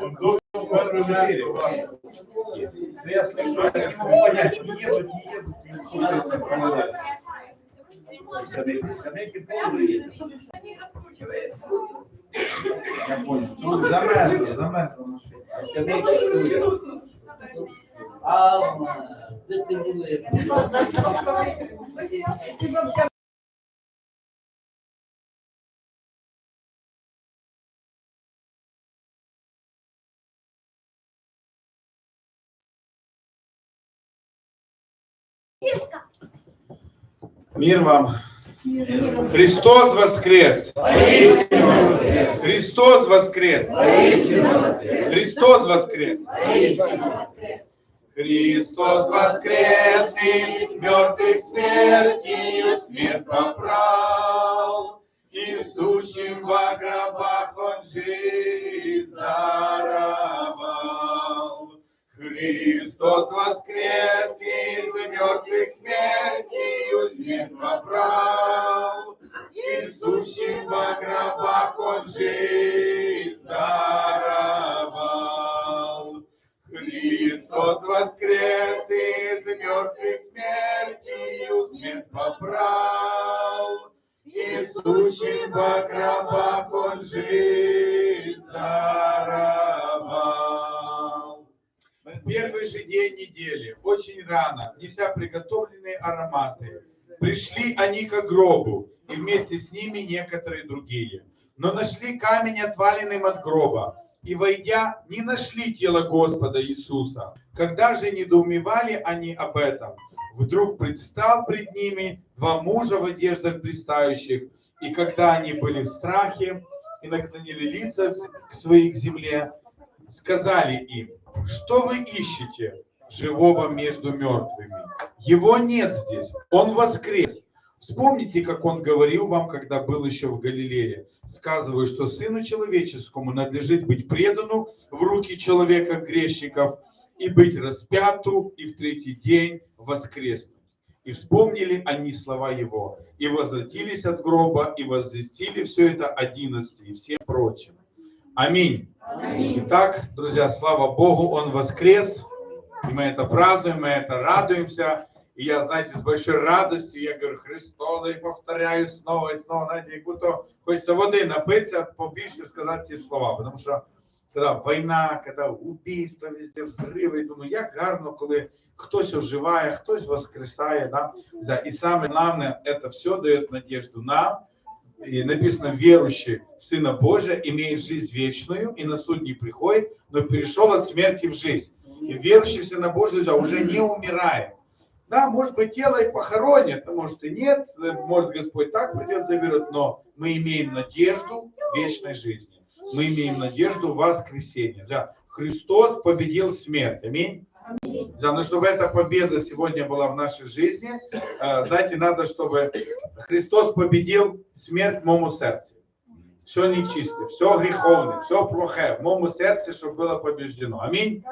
Он должен проверить. Да я слышу, я не могу понять, не едут, не едут, не слушаются провода. Скамейки полные едут. Я понял. Ну, замерзли, замерзли машина. А скамейки стоят. Алма, де ти були? Мир вам. Христос воскрес! Христос воскрес! Христос воскрес! Христос воскрес, мертвых смертью смерть поправ, Христос воскрес, из мертвых смертью смерть поправ, и сущим во гробах он жизнь даровал. Христос воскрес из мертвых смертью смерть поправ, и сущим во гробах он жизнь даровал. Первый же день недели, очень рано, неся приготовленные ароматы, пришли они к гробу, и вместе с ними некоторые другие. Но нашли камень отваленным от гроба, и, войдя, не нашли тело Господа Иисуса. Когда же недоумевали они об этом, вдруг предстал пред ними два мужа в одеждах блистающих, и когда они были в страхе и наклонили лица к своей земле, сказали им, что вы ищете живого между мертвыми? Его нет здесь, он воскрес. Вспомните, как он говорил вам, когда был еще в Галилее. Сказываю, что Сыну Человеческому надлежит быть предану в руки человека грешников и быть распяту, и в третий день воскреснуть. И вспомнили они слова его, и возвратились от гроба, и возвестили все это одиннадцати и всем прочим. Аминь. Итак, друзья, слава Богу, Он воскрес, и мы это празднуем, мы это радуемся. И я, знаете, с большой радостью, я говорю, Христос, и повторяю снова и снова, знаете, як будто хочется воды напиться, побольше сказать ці слова. Потому що коли війна, коли убійства, везде взриви, думаю, як гарно, коли хтось оживає, хтось воскресає. Да? За- И самое главное, это все дает надежду нам, и написано, верующий в Сына Божия имеет жизнь вечную, и на суд не приходит, но перешел от смерти в жизнь. И верующий в Сына Божия уже не умирает. Да, может быть, тело и похоронят, а может и нет, может Господь так придет, заберет, но мы имеем надежду вечной жизни. Мы имеем надежду воскресения. Да. Христос победил смерть. Аминь. Да, но чтобы эта победа сегодня была в нашей жизни, э, знаете, надо, чтобы Христос победил смерть моему сердце. Все нечисто, все греховное, все плохое в моем сердце, чтобы было побеждено. Аминь.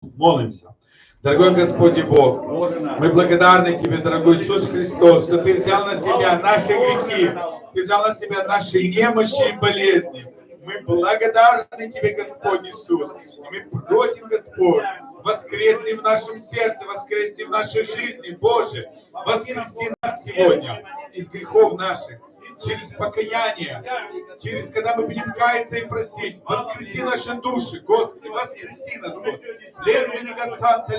Молимся. Дорогой Господь Бог, мы благодарны Тебе, дорогой Иисус Христос, что Ты взял на себя наши грехи, Ты взял на себя наши немощи и болезни. Мы благодарны Тебе, Господь Иисус. И мы просим, Господь, воскресни в нашем сердце, воскресни в нашей жизни, Боже, воскреси нас сегодня из грехов наших, через покаяние, через когда мы будем каяться и просить, воскреси наши души, Господи, воскреси нас, Господи. Лерминика Санта.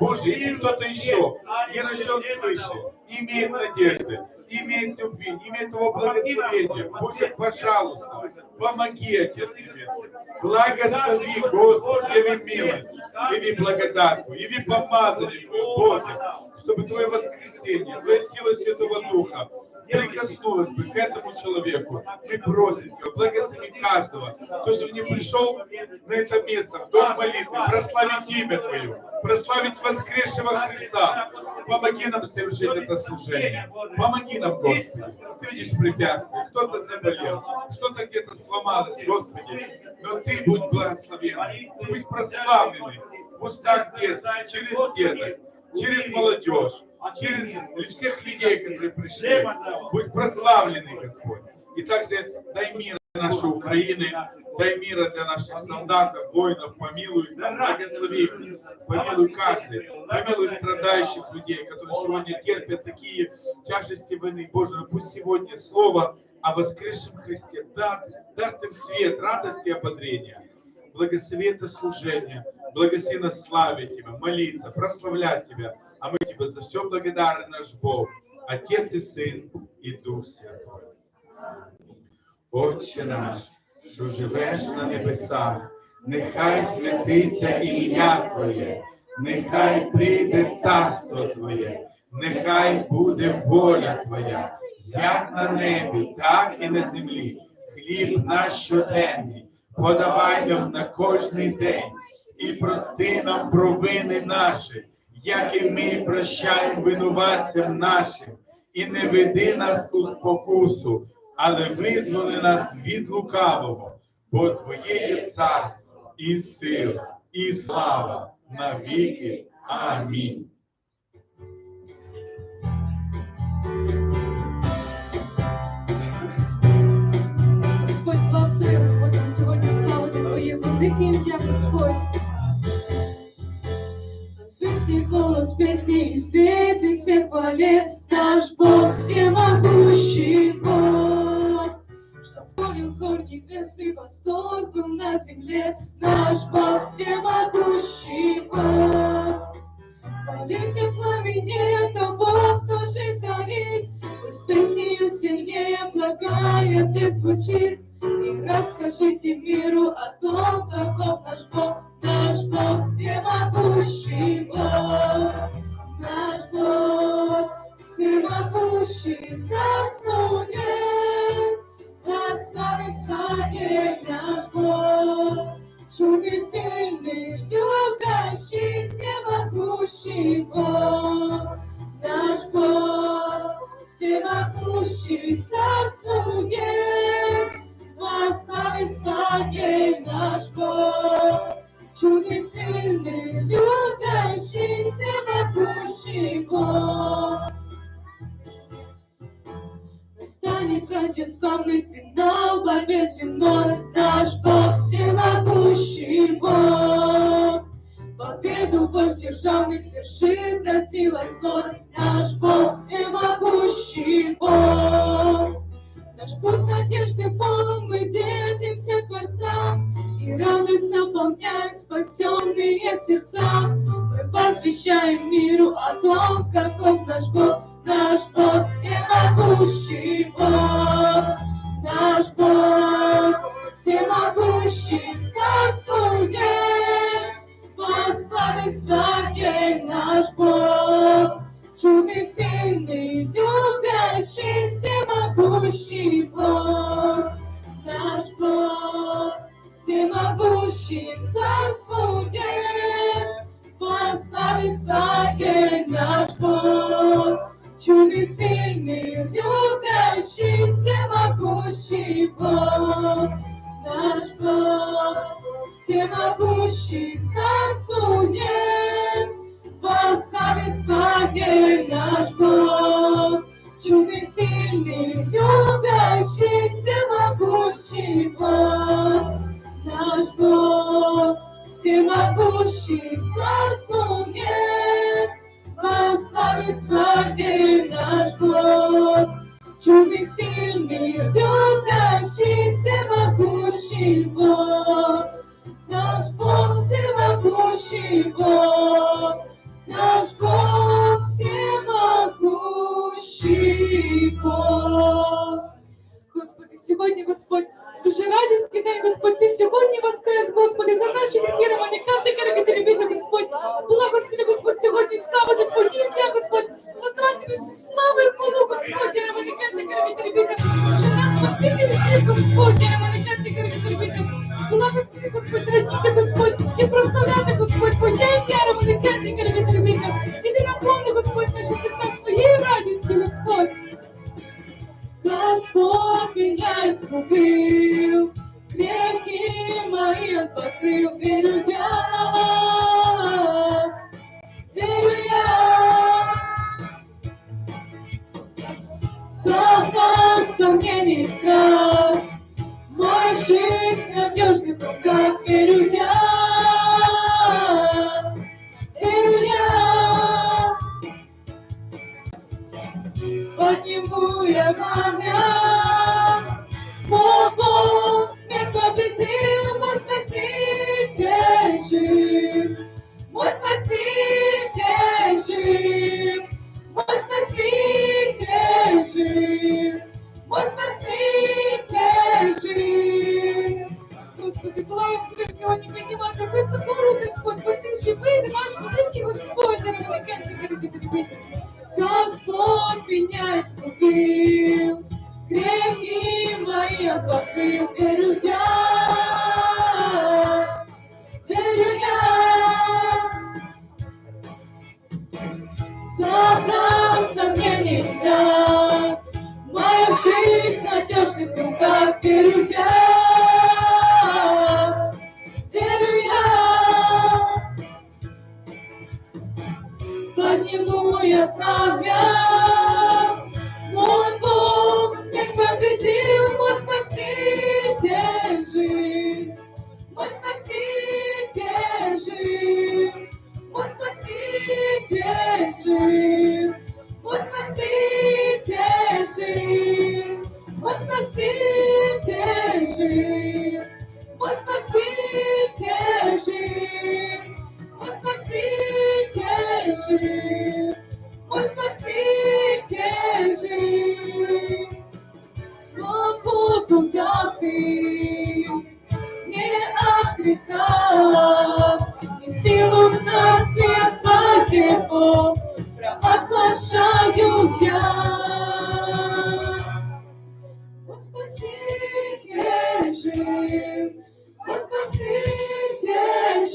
Боже, если кто-то еще не рожден свыше, не имеет надежды, имеет любви, имеет того благословения, Боже, пожалуйста, помоги, Отец Небесный. Благослови, Господи, яви милость, яви благодать, яви помазание Твое, Боже, чтобы Твое воскресенье, Твоя сила Святого Духа прикоснулась бы к этому человеку. Мы просим Тебя, благослови каждого, кто сегодня пришел на это место, в дом молитвы, прославить имя Твое, прославить воскресшего Христа. Помоги нам совершить это служение. Помоги нам, Господи. Ты видишь препятствия, кто-то заболел, что-то где-то сломалось, Господи. Но Ты будь благословен, будь прославленный в устах детства, через деток, через молодежь, через всех людей, которые пришли. Будь прославленный, Господь. И также дай мир нашей Украины, Дай мира для наших солдатов, воинов, помилуй, благослови, помилуй каждый, помилуй страдающих людей, которые сегодня терпят такие тяжести войны. Боже, пусть сегодня слово о воскресшем Христе даст, даст им свет, радость и ободрение. Благослови это служение, благослови нас славить Тебя, молиться, прославлять Тебя. А мы Тебе за все благодарны, наш Бог, Отец и Сын и Дух Святой. Отче наш, що живеш на небесах, нехай святиться ім'я Твоє, нехай прийде царство Твоє, нехай буде воля Твоя, як на небі, так і на землі. Хліб наш щоденний, подавай нам на кожний день і прости нам провини наші, як і ми прощаємо винуватцям нашим, і не веди нас у спокусу але визволи нас від лукавого, бо Твоє є царство і сила, і слава на віки. Амінь. Господь благослови, Господь, сьогодні славити Твоє велике ім'я, Господь. Свисти голос песни и свет и всех хвале, наш Бог всемогущий. Бог. Чтоб полил хор небесный восторг был на земле, наш Бог всемогущий. Бог. Хвалите в того, кто жизнь горит, Пусть песнею сильнее благая петь звучит, И расскажите миру о том, каков наш Бог, наш Бог всемогущий всемогущий царствует, Славный финал, земной, наш Бог всемогущий Бог. Победу вождь державных свершит, да силой злой, наш Бог всемогущий Бог. Наш путь надежды полон, мы дети всех Творца, И радость наполняет спасенные сердца. Мы посвящаем миру о том, каков наш Бог, наш Бог всемогущий Бог. Любящий, всемогущий Бог. Наш Бог всемогущий царствует, Бог всемогущий. Наш Бог всемогущий Бог. Господи, сьогодні, Господь, дуже радісний день, Господь, Ти сьогодні воскрес, Господи, за наші віровані, карти, карти, любити, Господь. Благослови, Господь, сьогодні слава Твоє ім'я, Господь. Возвати всю славу і хвалу, Господь, ремені, карти, карти, любити. Що нас жив, Господь, ремені, карти, карти, любити. Благослови, Господь, радіти, Господь, і прославляти, Господь, Твоє ім'я, ремені, карти, карти, любити. І Ти наповни, Господь, наші серця своєю радістю, Господь. Господь меня искупил, грехи мои отпустил, верю я, верю я. Страха, сомнений, страх, мой жизнь надежный призиваю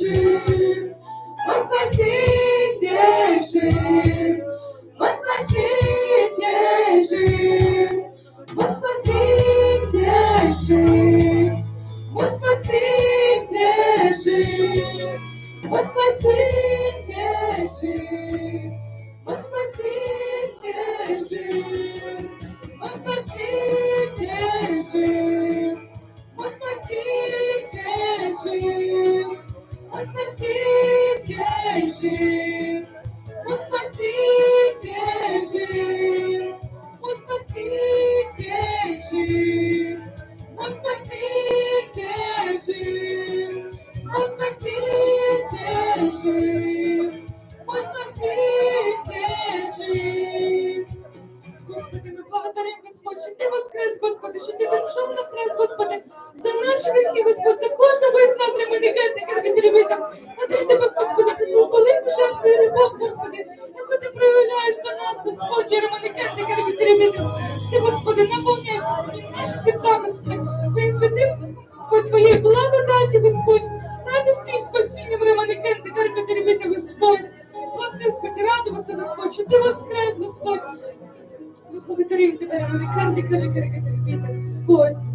Thank you. Що ти воскрес, Господи, що ти зайшов на хрест, Господи, за наші гріхи, Господь, за кожного із нас ремонікетника відривіта. А ти тебе, Господи, за ту велику жертву і любов, Господи, яку ти проявляєш до нас, Господь, ремонікетника відривіта. Ти, Господи, наповняй наші серця, Господи, Твоїм святим, по Твоїй благодаті, Господь, радості і спасінням ремонікетника відривіта, Господь. Власне, Господи, радуватися, Господь, що ти воскрес, Господь. but I'm gonna come to Kudakudakudaki for the school.